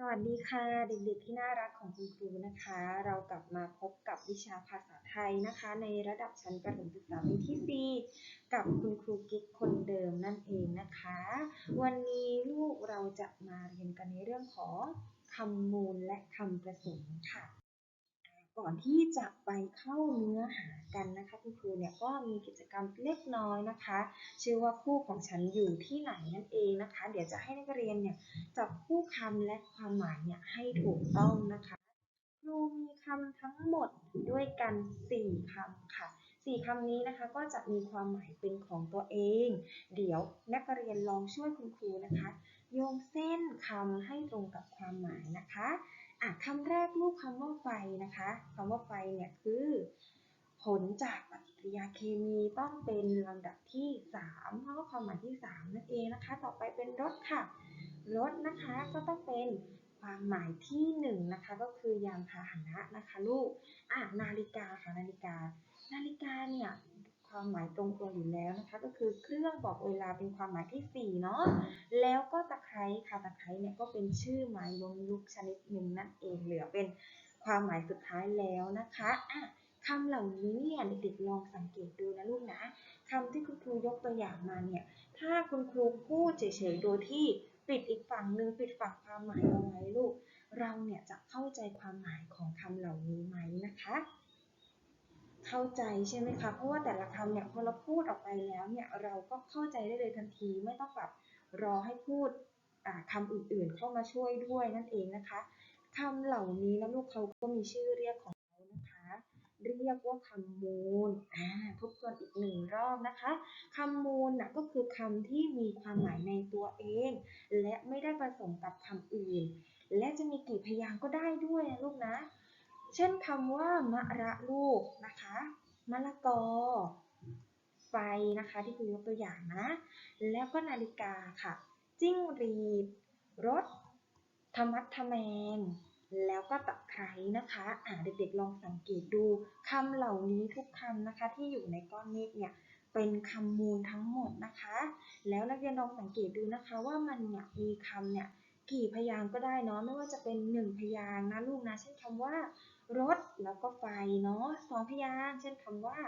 สวัสดีค่ะเด็กๆที่น่ารักของคุณครูนะคะ เรากลับมาพบกับวิชาภาษาไทยนะคะ ในระดับชั้นประถมศึกษาปีที่ 4 กับคุณครูกิ๊กคนเดิมนั่นเองนะคะ วันนี้ลูกเราจะมาเรียนกันในเรื่องของคำมูลและคำประสงค์ค่ะ ก่อนที่จะไปเข้าเนื้อหากันนะคะคุณครูเนี่ยก็มีกิจกรรมเล็กน้อยนะคะ ชื่อว่าคู่ของฉันอยู่ที่ไหนนั่นเองนะคะ เดี๋ยวจะให้นักเรียนเนี่ยจับคู่คำและความหมายเนี่ยให้ถูกต้องนะคะครูมีคำทั้งหมดด้วยกัน 4คำค่ะ4คำนี้นะคะก็จะมีความหมายเป็นของตัวเอง เดี๋ยวนักเรียนลองช่วยคุณครูนะคะ โยงเส้นคำให้ตรงกับความหมายนะคะ อะคำแรกรูปคำว่าไฟนะคะคำว่าไฟเนี่ยคือ ผลจากปฏิกิริยาเคมีต้องเป็นลำดับที่3เพราะว่าความหมายที่ 3 นั่นเองนะคะ ต่อไปเป็นรถค่ะรถนะคะก็ต้องเป็นความหมายที่1นะคะก็คือยานพาหนะนะคะลูกอะนาฬิกาค่ะนาฬิกา นาฬิกาเนี่ย ความหมายตรงตัวอยู่แล้วนะคะ ก็คือเครื่องบอกเวลาเป็นความหมายที่4เนาะแล้วก็ตะไคร้ค่ะตะไคร้เนี่ยก็เป็นชื่อไม้ล้มลุกชนิดหนึ่งนั่นเองเหลือเป็นความหมายสุดท้ายแล้วนะคะอะคำเหล่านี้เนี่ยเด็กๆลองสังเกตดูนะลูกนะคำที่คุณครูยกตัวอย่างมาเนี่ย ถ้าคุณครูพูดเฉยๆโดยที่ปิดอีกฝั่งหนึ่งปิดฝั่งความหมายเอาไว้ลูก เราเนี่ยจะเข้าใจความหมายของคำเหล่านี้ไหมนะคะ เข้าใจใช่ไหมคะ เพราะว่าแต่ละคำเนี่ยพอเราพูดออกไปแล้วเนี่ยเราก็เข้าใจได้เลยทันทีไม่ต้องแบบรอให้พูดคำอื่นๆ เข้ามาช่วยด้วยนั่นเองนะคะคำเหล่านี้นะลูกเขาก็มีชื่อเรียกของเขานะคะ เรียกว่าคำมูลอ่าทบทวนอีกหนึ่งรอบนะคะคำมูลนะก็คือคำที่มีความหมายในตัวเอง และไม่ได้ผสมกับคำอื่น และจะมีกี่พยางค์ก็ได้ด้วยนะลูกนะ เช่นคำว่ามะระลูกนะคะมะละกอ ไฟนะคะที่คุณยกตัวอย่างนะ แล้วก็นาฬิกาค่ะ จิ้งรีดรถธรรมัดทแมง แล้วก็ตะไคร้นะคะอ่าเด็กๆลองสังเกตดูคำเหล่านี้ทุกคำนะคะ ที่อยู่ในก้อนเมฆเนี่ยเป็นคำมูลทั้งหมดนะคะ แล้วนักเรียนลองสังเกตดูนะคะ ว่ามันเนี่ยมีคำเนี่ยกี่พยางก็ได้เนาะไม่ว่าจะเป็นหนึ่งพยางนะลูกนะเช่นคำว่า รถแล้วก็ไฟเนาะสองพยางค์เช่นคำว่า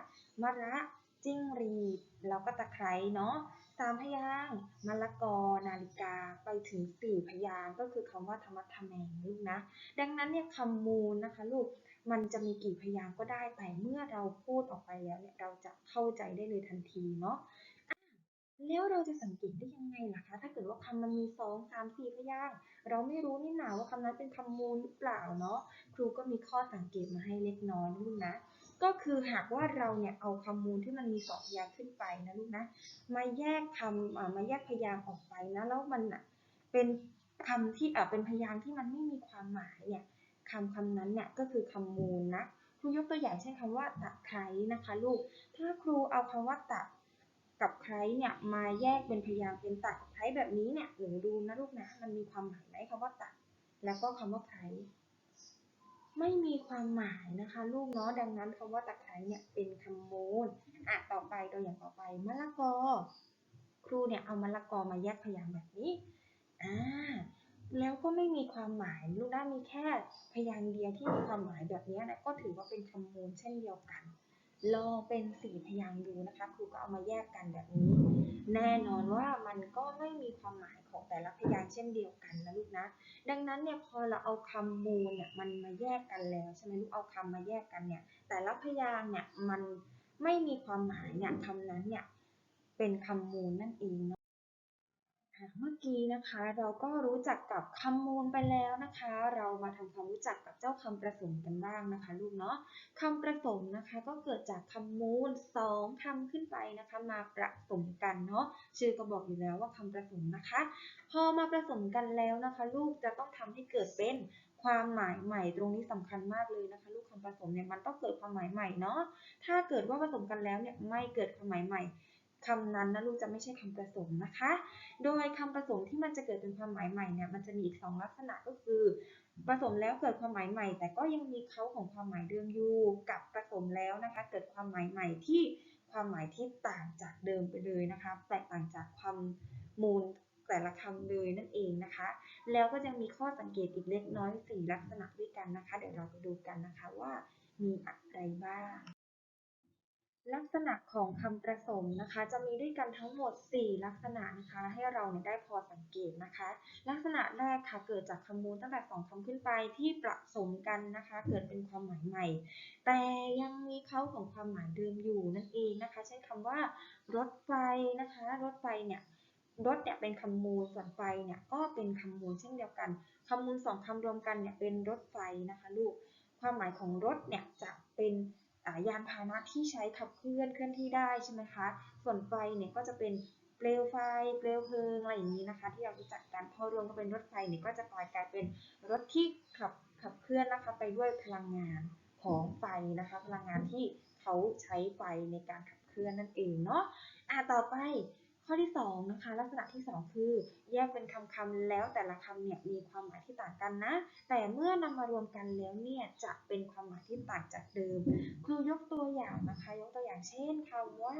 มะระจิ้งรีดแล้วก็ตะไคร้เนาะสามพยางค์มะละกอนาฬิกาไปถึงสี่พยางค์ก็คือคำว่าธรรมะทแมงลูกนะ ดังนั้นเนี่ยคำมูลนะคะลูกมันจะมีกี่พยางค์ก็ได้แต่เมื่อเราพูดออกไปแล้วเนี่ยเราจะเข้าใจได้เลยทันทีเนาะ แล้วเราจะสังเกตได้ยังไงล่ะคะ ถ้าเกิดว่าคำมันมีสองสามสี่พยางค์เราไม่รู้นี่หนาว่าคำนั้นเป็นคำมูลหรือเปล่าเนาะ ครูก็มีข้อสังเกตมาให้เล็กน้อยนะลูกนะ ก็คือหากว่าเราเนี่ยเอาคำมูลที่มันมีสองพยางค์ขึ้นไปนะลูกนะ มาแยกคำมาแยกพยางค์ออกไปนะแล้วมันอะเป็นคำที่อะเป็นพยางค์ที่มันไม่มีความหมายเนี่ยคำคำนั้นเนี่ยก็คือคำมูลนะ ครูยกตัวอย่างเช่นคำว่าตะไคร้นะคะ ลูก ถ้าครูเอาคำว่าตะ กับไครเนี่ยมาแยกเป็นพยางค์เป็นตะไคร้แบบนี้เนี่ยหนูดูนะลูกนะมันมีความหมายไหมคำว่าตะแล้วก็คำว่าไคร้ไม่มีความหมายนะคะ ลูกเนาะดังนั้นคำว่าตะไคร้เนี่ยเป็นคำมูลอะต่อไปตัวอย่างต่อไปมะละกอ ครูเนี่ยเอามะละกอมาแยกพยางค์แบบนี้อ่าแล้วก็ไม่มีความหมายลูกได้มีแค่พยางค์เดียวที่มีความหมายแบบนี้นะก็ถือว่าเป็นคำมูลเช่นเดียวกัน ลองเป็นสี่พยางค์ดูนะคะ ครูก็เอามาแยกกันแบบนี้ แน่นอนว่ามันก็ไม่มีความหมายของแต่ละพยางค์เช่นเดียวกันนะลูกนะ ดังนั้นเนี่ยพอเราเอาคำมูลเนี่ยมันมาแยกกันแล้วใช่ไหมลูกเอาคำมาแยกกันเนี่ย แต่ละพยางค์เนี่ยมันไม่มีความหมายเนี่ยคำนั้นเนี่ยเป็นคำมูลนั่นเอง เมื่อกี้นะคะเราก็รู้จักกับคำมูลไปแล้วนะคะ เรามาทำความรู้จักกับเจ้าคำประสมกันบ้างนะคะลูกเนาะคำประสมนะคะก็เกิดจากคำมูลสองคำขึ้นไปนะคะ มาประสมกันเนาะชื่อก็บอกอยู่แล้วว่าคำประสมนะคะ พอมาประสมกันแล้วนะคะ ลูกจะต้องทำให้เกิดเป็นความหมายใหม่ตรงนี้สำคัญมากเลยนะคะ ลูกคำผสมเนี่ยมันต้องเกิดความหมายใหม่เนาะถ้าเกิดว่าผสมกันแล้วเนี่ยไม่เกิดความหมายใหม่ คำนั้นนะลูกจะไม่ใช่คำผสมนะคะ โดยคำผสมที่มันจะเกิดเป็นความหมายใหม่เนี่ยมันจะมีอีกสองลักษณะก็คือ ผสมแล้วเกิดความหมายใหม่ แต่ก็ยังมีเขาของความหมายเดิมอยู่กับผสมแล้วนะคะ เกิดความหมายใหม่ที่ความหมายที่ต่างจากเดิมไปเลยนะคะ แตกต่างจากความมูลแต่ละคำเลยนั่นเองนะคะ แล้วก็ยังมีข้อสังเกตอีกเล็กน้อยสี่ลักษณะด้วยกันนะคะ เดี๋ยวเราไปดูกันนะคะว่ามีอะไรบ้าง ลักษณะของคำประสมนะคะ จะมีด้วยกันทั้งหมด 4 ลักษณะนะคะ ให้เราได้พอสังเกตนะคะ ลักษณะแรกค่ะเกิดจากคำมูลตั้งแต่ 2คำขึ้นไปที่ประสมกันนะคะ เกิดเป็นความหมายใหม่ แต่ยังมีเขาของความหมายเดิมอยู่นั่นเองนะคะ เช่นคำว่ารถไฟนะคะ รถไฟเนี่ยรถเนี่ยเป็นคำมูลส่วนไฟเนี่ยก็เป็นคำมูลเช่นเดียวกันคำมูลสองคำรวมกันเนี่ยเป็นรถไฟนะคะลูกความหมายของรถเนี่ยจะเป็น ยานพาหนะที่ใช้ขับเคลื่อนเคลื่อนที่ได้ใช่ไหมคะ ส่วนไฟเนี่ยก็จะเป็นเปลวไฟ เปลวเพลิงอะไรอย่างนี้นะคะ ที่เรารู้จักกันพอรวมกันเป็นรถไฟเนี่ยก็จะกลายกลายเป็นรถที่ขับขับเคลื่อนนะคะไปด้วยพลังงานของไฟนะคะ พลังงานที่เขาใช้ไฟในการขับเคลื่อนนั่นเองเนาะอะต่อไป ข้อที่สองนะคะลักษณะที่สองคือ แยกเป็นคำคำๆแล้วแต่ละคำเนี่ยมีความหมายที่ต่างกันนะ แต่เมื่อนำมารวมกันแล้วเนี่ยจะเป็นความหมายที่ต่างจากเดิม ครูยกตัวอย่างนะคะ ยกตัวอย่างเช่นคำว่า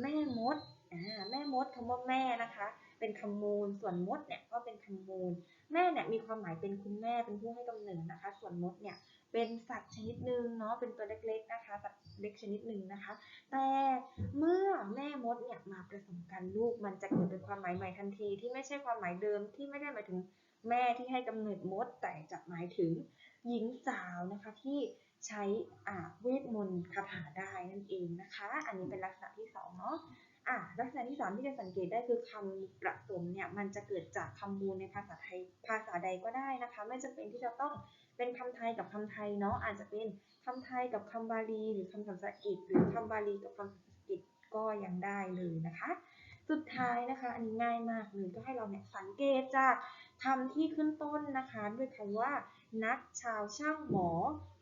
แม่มดอ่าแม่มดคำว่าแม่นะคะ เป็นคำมูลส่วนมดเนี่ยก็เป็นคำมูล แม่เนี่ยมีความหมายเป็นคุณแม่เป็นผู้ให้กำเนิดนะคะ ส่วนมดเนี่ย เป็นสัตว์ชนิดหนึ่งเนาะเป็นตัวเล็กๆนะคะสัตว์เล็กชนิดหนึ่งนะคะ แต่เมื่อแม่มดเนี่ยมาผสมกันลูกมันจะเกิดเป็นความหมายใหม่ทันที ที่ไม่ใช่ความหมายเดิมที่ไม่ได้หมายถึงแม่ที่ให้กำเนิดมด แต่จะหมายถึงหญิงสาวนะคะที่ใช้อาเวทมนต์คาถาได้นั่นเองนะคะ อันนี้เป็นลักษณะที่สองเนาะอะลักษณะที่สามที่จะสังเกตได้คือคำประสมเนี่ยมันจะเกิดจากคำมูลในภาษาไทยภาษาใดก็ได้นะคะ ไม่จำเป็นที่จะต้อง เป็นคำไทยกับคำไทยเนาะอาจจะเป็นคำไทยกับคำบาลี หรือคำภาษาอังกฤษหรือคำบาลีกับคำภาษาอังกฤษก็ยังได้เลยนะคะ สุดท้ายนะคะ อันนี้ง่ายมากเลยก็ให้เราเนี่ยสังเกตจากคำที่ขึ้นต้นนะคะ ด้วยคำว่า นักชาวช่างหมอ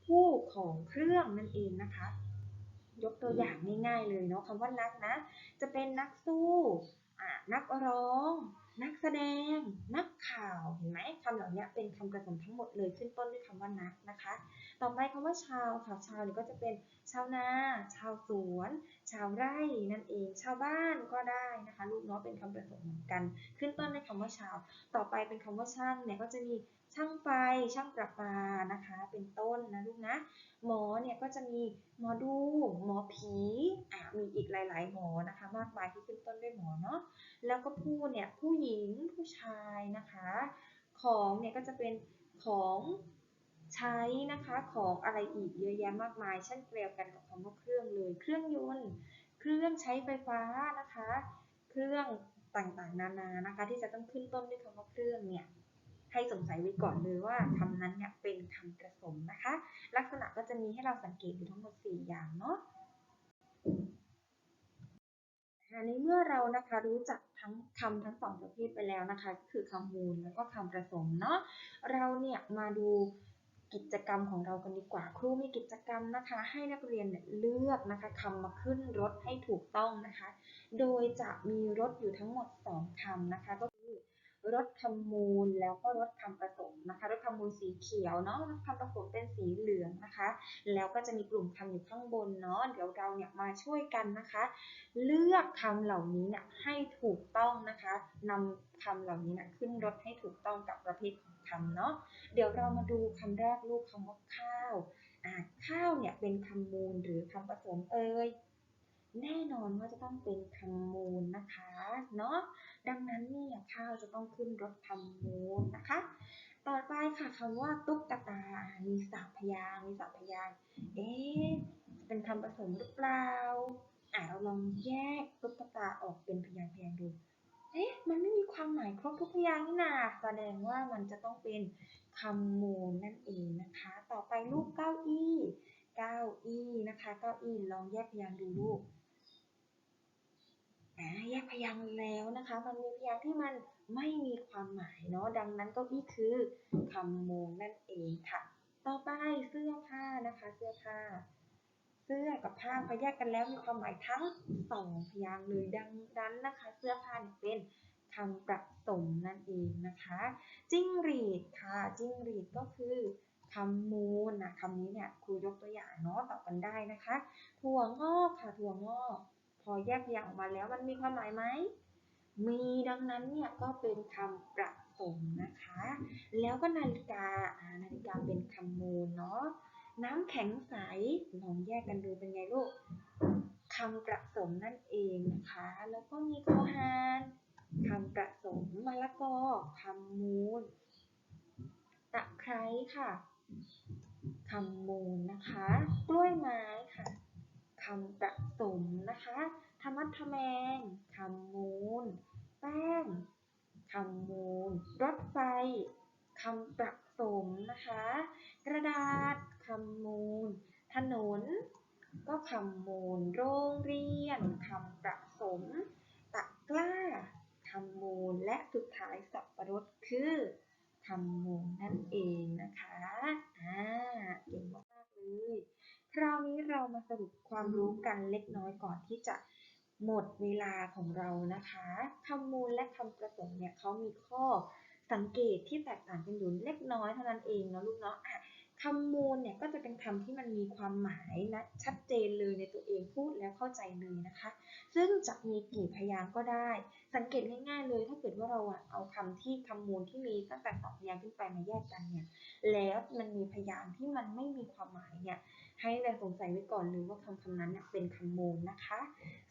ผู้ของเครื่องนั่นเองนะคะ ยกตัวอย่างง่ายๆเลยเนาะคำว่านักนะ จะเป็นนักสู้นักร้อง นักแสดง นักข่าว เห็นไหมคำเหล่านี้เป็นคำกระสนทั้งหมดเลยขึ้นต้นด้วยคำว่านักนะคะต่อไปคำว่าชาวค่ะ ชาวนี่ก็จะเป็นชาวนา ชาวสวน ชาวไร่นั่นเอง ชาวบ้านก็ได้นะคะ ลูกเนาะเป็นคำผสมเหมือนกัน ขึ้นต้นด้วยคำว่าชาว ต่อไปเป็นคำว่าช่างเนี่ยก็จะมีช่างไฟ ช่างประปานะคะ เป็นต้นนะลูกนะ หมอเนี่ยก็จะมีหมอดู หมอผีอะมีอีกหลาย ๆ หมอนะคะ มากมายที่ขึ้นต้นด้วยหมอเนาะ แล้วก็ผู้เนี่ยผู้หญิงผู้ชายนะคะ ของเนี่ยก็จะเป็นของ ใช้นะคะของอะไรอีกเยอะแยะมากมายเช่นเดียวกันกับคำว่าเครื่องเลย เครื่องยนต์เครื่องใช้ไฟฟ้านะคะ เครื่องต่างๆ นานานะคะ ที่จะต้องขึ้นต้นด้วยคำว่าเครื่องเนี่ยให้สงสัยไว้ก่อนเลยว่าคำนั้นเนี่ยเป็นคำผสมนะคะ ลักษณะก็จะมีให้เราสังเกตอยู่ทั้งหมด 4 อย่างเนาะอันเมื่อเรานะคะรู้จักทั้งคำทั้งสองประเภทไปแล้วนะคะก็คือคำมูลแล้วก็คำผสมเนาะเราเนี่ยมาดู กิจกรรมของเรากันดีกว่า ครูมีกิจกรรมนะคะ ให้นักเรียนเลือกนะคะคำมาขึ้นรถให้ถูกต้องนะคะ โดยจะมีรถอยู่ทั้งหมด 2คำนะคะก็ รถคำมูลแล้วก็รถคำผสมนะคะรถคำมูลสีเขียวเนาะรถคำผสมเป็นสีเหลืองนะคะ แล้วก็จะมีกลุ่มคำอยู่ข้างบนเนาะเดี๋ยวเราเนี่ยมาช่วยกันนะคะ เลือกคำเหล่านี้เนี่ยให้ถูกต้องนะคะนำคำเหล่านี้นะขึ้นรถให้ถูกต้องกับประเภทของคำเนาะเดี๋ยวเรามาดูคำแรกลูกคำว่าข้าวข้าวเนี่ยเป็นคำมูลหรือคำผสมเอ่ยแน่นอนว่าจะต้องเป็นคำมูลนะคะเนาะ ดังนั้นเนี่ยข้าวจะต้องขึ้นรถคำมูลนะคะ ต่อไปค่ะคำว่าตุ๊กตา มีสามพยางมีสามพยางเอ๊ะจะเป็นคำผสมหรือเปล่าอะเราลองแยกตุ๊กตาออกเป็นพยางพยางดูเอ๊ะมันไม่มีความหมายครบทุกพยางนี่นาแสดงว่ามันจะต้องเป็นคำมูลนั่นเองนะคะ ต่อไปลูกเก้าอี้ เก้าอี้นะคะ เก้าอี้ลองแยกพยางดูลูก แยกพยางค์แล้วนะคะ มันมีพยางค์ที่มันไม่มีความหมายเนาะ ดังนั้นเก้าอี้คือคำมูลนั่นเองค่ะ ต่อไปเสื้อผ้านะคะ เสื้อผ้า เสื้อกับผ้าพอแยกกันแล้วมีความหมายทั้งสองพยางค์เลยดังนั้นนะคะ เสื้อผ้าเป็นคำประสมนั่นเองนะคะ จิ้งหรีดค่ะ จิ้งหรีดก็คือคำมูลนะคำนี้เนี่ยครูยกตัวอย่างเนาะตอบกันได้นะคะ ถั่วงอกค่ะถั่วงอก อแยกพยางค์ออกมาแล้วมันมีความหมายไหม มีดังนั้นเนี่ยก็เป็นคำประสมนะคะ แล้วก็นาฬิกานาฬิกาเป็นคำมูลเนาะน้ำแข็งใสลองแยกกันดูเป็นไงลูกคำประสมนั่นเองนะคะ แล้วก็มีโคหานคำประสมมะละกอคำมูล ตะไคร้ค่ะคำมูลนะคะ กล้วยไม้ คำประสมนะคะธรรมัดทแมงคำมูล แป้งคำมูล รถไฟคำประสมนะคะ กระดาษคำมูล ถนน ก็คำมูล โรงเรียนคำประสม ตะกร้าคำมูล และสุดท้ายสับประรดคือคำมูลนั่นเองนะคะ อ่า เก่งมาก คราวนี้เรามาสรุปความรู้กันเล็กน้อยก่อนที่จะหมดเวลาของเรานะคะคำมูลและคำประสมเนี่ยเขามีข้อสังเกตที่แตกต่างกันอยู่เล็กน้อยเท่านั้นเองเนาะลูกเนาะคำมูลเนี่ยก็จะเป็นคำที่มันมีความหมายนะชัดเจนเลยในตัวเองพูดแล้วเข้าใจเลยนะคะ ซึ่งจะมีกี่พยางค์ก็ได้ สังเกตง่ายๆเลย ถ้าเกิดว่าเราเอาคำที่คำมูลที่มีตั้งแต่สองพยางค์ขึ้นไปมาแยกกันเนี่ยแล้วมันมีพยางค์ที่มันไม่มีความหมายเนี่ย ให้เราสงสัยไว้ก่อนเลยว่าคำคำนั้นเป็นคำมูลนะคะ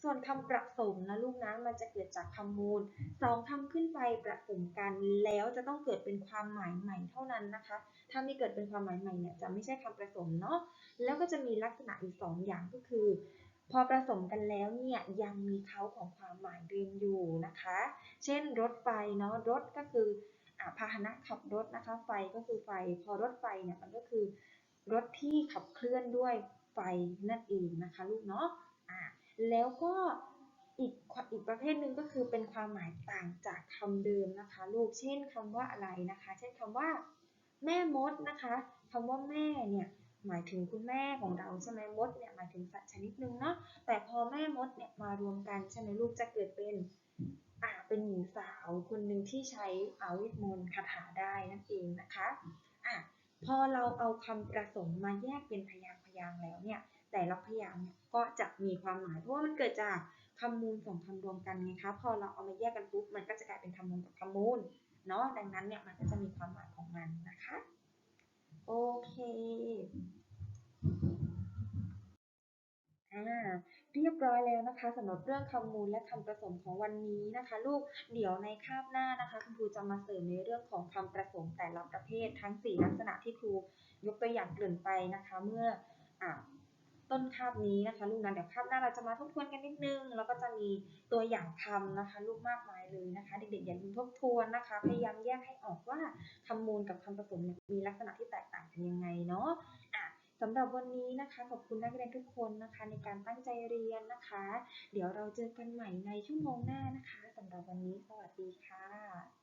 ส่วนคำประสมนะลูกนะมันจะเกิดจากคำมูลสองคำขึ้นไปประสมกันแล้วจะต้องเกิดเป็นความหมายใหม่เท่านั้นนะคะ ถ้าไม่เกิดเป็นความหมายใหม่เนี่ยจะไม่ใช่คำประสมเนาะแล้วก็จะมีลักษณะอีกสองอย่างก็คือ พอผสมกันแล้วเนี่ยยังมีเขาของความหมายเดิมอยู่นะคะ เช่นรถไฟเนาะรถก็คืออพาหนะขับรถนะคะ ไฟก็คือไฟ พอรถไฟเนี่ยมันก็คือ รถที่ขับเคลื่อนด้วยไฟนั่นเองนะคะลูกเนาะอ่าแล้วก็อีกอีกประเภทหนึ่งก็คือเป็นความหมายต่างจากคำเดิมนะคะ ลูก เช่นคำว่าอะไรนะคะ เช่นคำว่า แม่มดนะคะคำว่าแม่เนี่ยหมายถึงคุณแม่ของเราใช่ไหมมดเนี่ยหมายถึงสัตว์ชนิดหนึ่งเนาะแต่พอแม่มดเนี่ยมารวมกันใช่ไหมลูกจะเกิดเป็นอ่าเป็นหญิงสาวคนหนึ่งที่ใช้อาวิธมนต์คาถาได้นั่นเองนะคะ พอเราเอาคำประสมมาแยกเป็นพยางค์พยางค์แล้วเนี่ย แต่ละพยางเนี่ยก็จะมีความหมาย เพราะว่ามันเกิดจากคำมูลสองคำรวมกันไงคะ พอเราเอามาแยกกันปุ๊บ มันก็จะกลายเป็นคำมูลกับคำมูลเนาะ ดังนั้นเนี่ยมันก็จะมีความหมายของมันนะคะ โอเค อ่า เรียบร้อยแล้วนะคะสำหรับเรื่องคำมูลและคำประสมของวันนี้นะคะ ลูกเดี๋ยวในคาบหน้านะคะ คุณครูจะมาเสริมในเรื่องของคำประสมแต่ละประเภททั้ง 4 ลักษณะที่ครูยกตัวอย่างเกริ่นไปนะคะ เมื่ออ่าต้นคาบนี้นะคะ ลูกนะเดี๋ยวคาบหน้าเราจะมาทบทวนกันนิดนึง แล้วก็จะมีตัวอย่างคำนะคะ ลูกมากมายเลยนะคะ เด็กๆอย่าลืมทบทวนนะคะ พยายามแยกให้ออกว่าคำมูลกับคำผสมมีลักษณะที่แตกต่างกันยังไงเนาะ สำหรับวันนี้นะคะขอบคุณนักเรียนทุกคนนะคะ ในการตั้งใจเรียนนะคะ เดี๋ยวเราเจอกันใหม่ในชั่วโมงหน้านะคะสำหรับวันนี้สวัสดีค่ะ